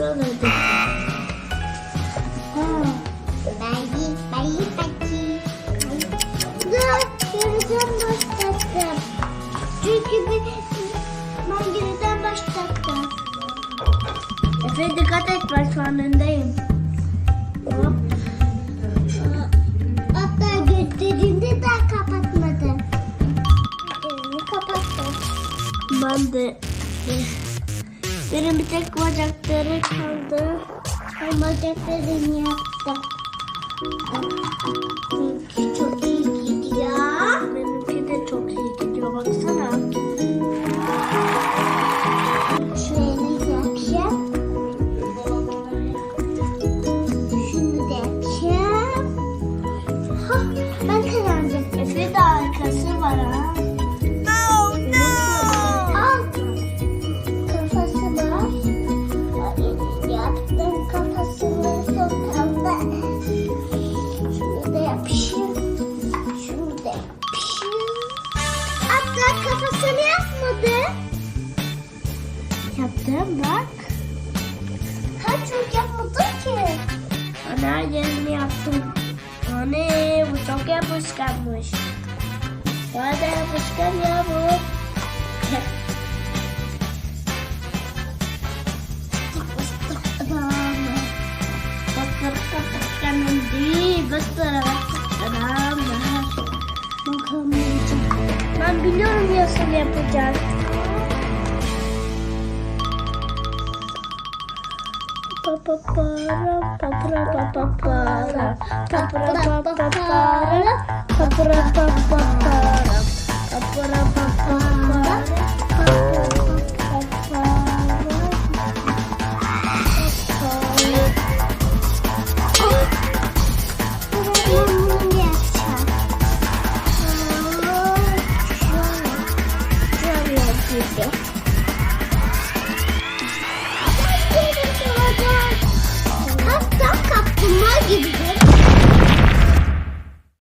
oluyordu. Ha. Bayi, bayi, bayi. Dur, geriden başlattım. Çünkü bir, ben geriden başlattım. Efe dikkat et ben şu an. Ben benim bir tek bacakları kaldı. Ben bacaklarını yaptım. Yaptım bak. Ha çok yapmadı ki. Ana yerini yaptım. Anne bu çok yapışkanmış. Bana yapışkan ya bu. Ben biliyorum nasıl yapacağız. Yeah.